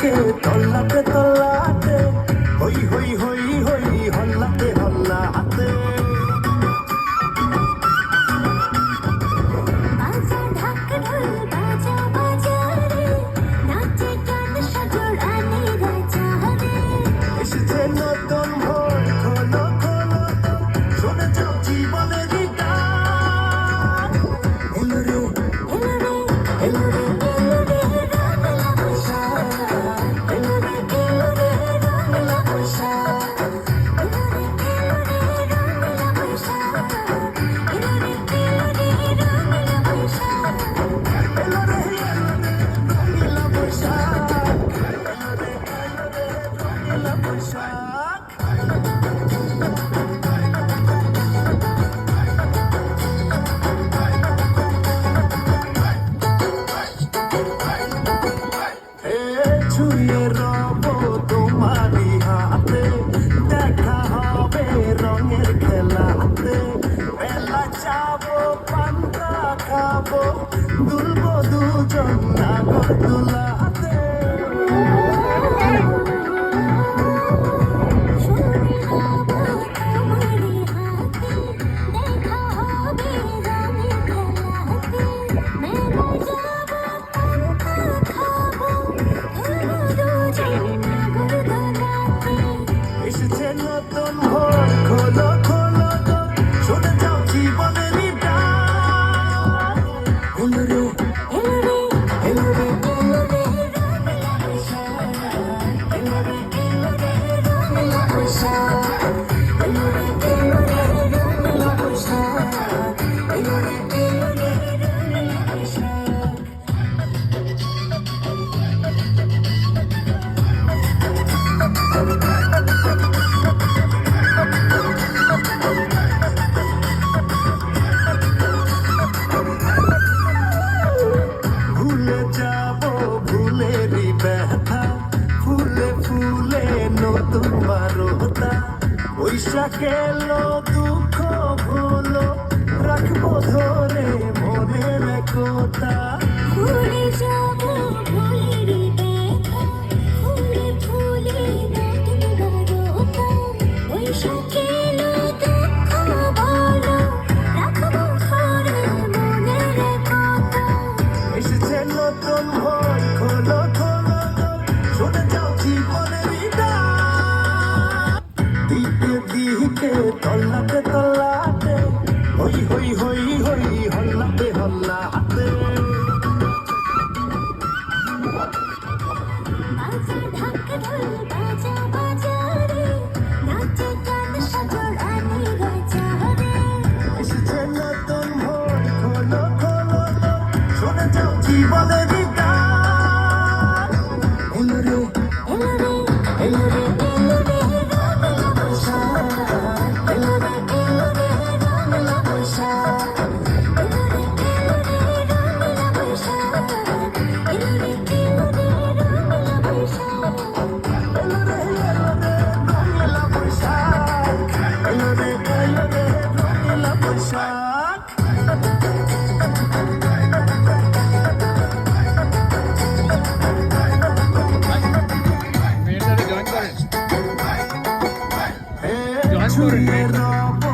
ke dolla pre dolla. ছুঁয়ে রব তোমারই হাতে। দেখা হবে রঙের খেলাতে। বেলা চাবো, পান্তা খাব। দুলবো দুজন নাগর দুলা। বারতা বৈশাখ এলো দুঃখ ভুলো রাখব শুনে That's what